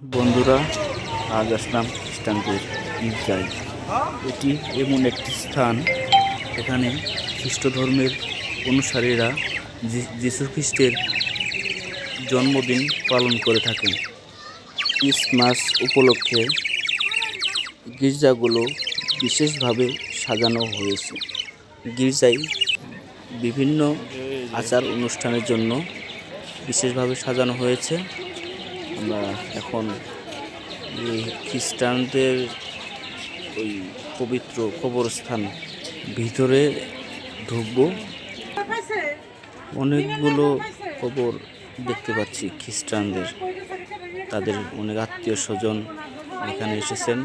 বন্ধুরা, আজ আসলাম খ্রিস্টানদের গির্জায় এটি এমন একটি স্থান এখানে খ্রিস্ট ধর্মের অনুসারীরা যীশু খ্রিস্টের জন্মদিন পালন করে থাকেন। ক্রিসমাস উপলক্ষে গির্জাগুলো বিশেষভাবে সাজানো হয়েছে। গির্জায় বিভিন্ন আচার অনুষ্ঠানের জন্য বিশেষভাবে সাজানো হয়েছে। আমরা এখন খ্রিস্টানদের ওই পবিত্র কবরস্থান ভিতরে ঢুকবো। অনেকগুলো কবর দেখতে পাচ্ছি খ্রিস্টানদের। তাদের অনেক আত্মীয় স্বজন এখানে এসেছেন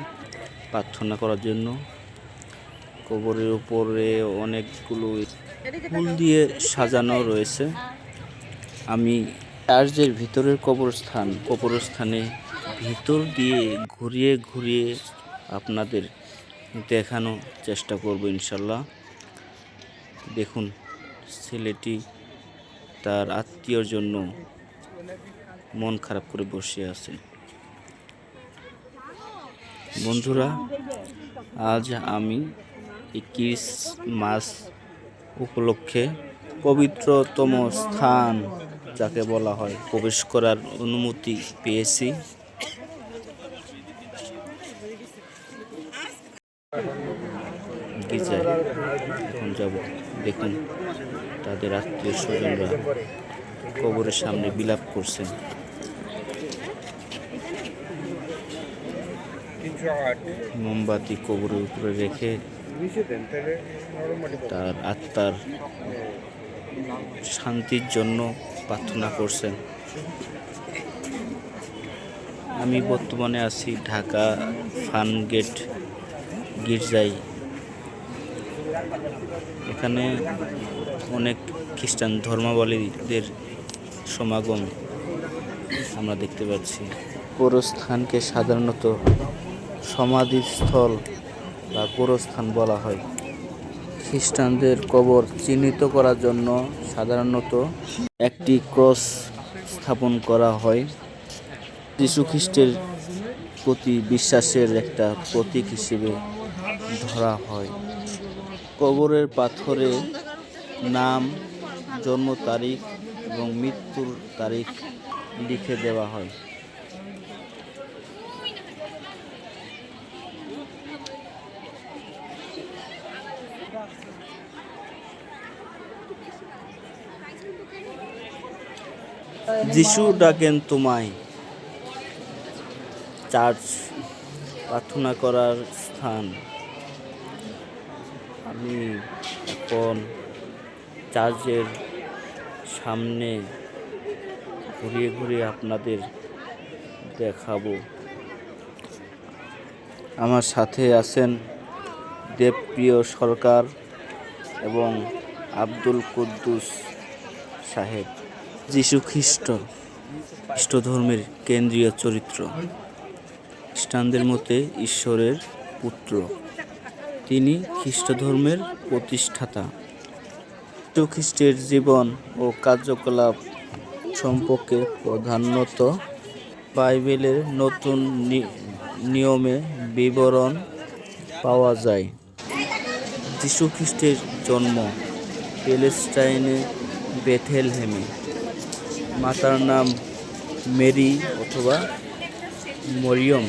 প্রার্থনা করার জন্য। কবরের উপরে অনেকগুলো ফুল দিয়ে সাজানো রয়েছে। আমি চার্চের ভিতরের কবরস্থান কবরস্থানে ভিতর দিয়ে ঘুরিয়ে ঘুরিয়ে আপনাদের দেখানোর চেষ্টা করব ইনশাল্লাহ। দেখুন, ছেলেটি তার আত্মীয়র জন্য মন খারাপ করে বসে আছে। বন্ধুরা, আজ আমি এই মাস উপলক্ষে পবিত্রতম স্থান যাকে বলা হয় প্রবেশ করার অনুমতি পেয়েছি। এখন যাব। দেখুন, তাদের আত্মীয় স্বজনরা কবরের সামনে বিলাপ করছেন। মোমবাতি কবরের উপরে রেখে তার আত্মার শান্তির জন্য প্রার্থনা করছেন আমি বর্তমানে আছি ঢাকা ফানগেট গির্জায়। এখানে অনেক খ্রিস্টান ধর্মাবলীদের সমাগম আমরা দেখতে পাচ্ছি। গোরস্থানকে সাধারণত সমাধিস্থল বা গোরস্থান বলা হয়। খ্রিস্টানদের কবর চিহ্নিত করার জন্য সাধারণত একটি ক্রস স্থাপন করা হয়। খ্রিস্টের প্রতি বিশ্বাসের একটা প্রতীক হিসেবে ধরা হয়। কবরের পাথরে নাম, জন্ম তারিখ এবং মৃত্যুর তারিখ লিখে দেওয়া হয়। যিশু ডাকেন তোমায়? চার্চ প্রার্থনা করার স্থান। আমি এখন চার্চের সামনে ঘুরিয়ে ঘুরিয়ে আপনাদের দেখাবো। আমার সাথে আছেন দেবপ্রিয় সরকার এবং আব্দুল কুদ্দুস সাহেব। যীশু খ্রিস্ট খ্রিস্ট ধর্মের কেন্দ্রীয় চরিত্র। খ্রিস্টানদের মতে ঈশ্বরের পুত্র। তিনি খ্রিস্ট ধর্মের প্রতিষ্ঠাতা। খ্রিস্টের জীবন ও কার্যকলাপ সম্পর্কে প্রধানত বাইবেলের নতুন নিয়মে বিবরণ পাওয়া যায়। যীশু খ্রিস্টের জন্ম প্যালেস্টাইনে বেথেলহেমে। মাতার নাম মেরি অথবা মরিয়ম।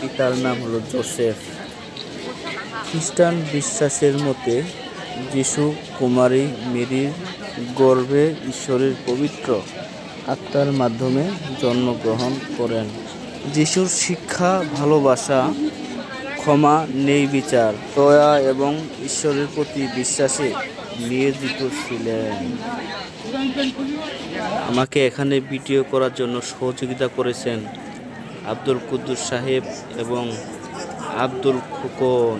পিতার নাম হলো জোসেফ। খ্রিস্টান বিশ্বাসের মতে, যিশু কুমারী মেরির গর্ভে ঈশ্বরের পবিত্র আত্মার মাধ্যমে জন্মগ্রহণ করেন। যিশুর শিক্ষা, ভালোবাসা ক্ষমা নেই বিচার, দয়া এবং ঈশ্বরের প্রতি বিশ্বাসে নিয়োজিত ছিলেন। আমাকে এখানে ভিডিও করার জন্য সহযোগিতা করেছেন আব্দুল কুদ্দুস সাহেব এবং আব্দুল খুকন।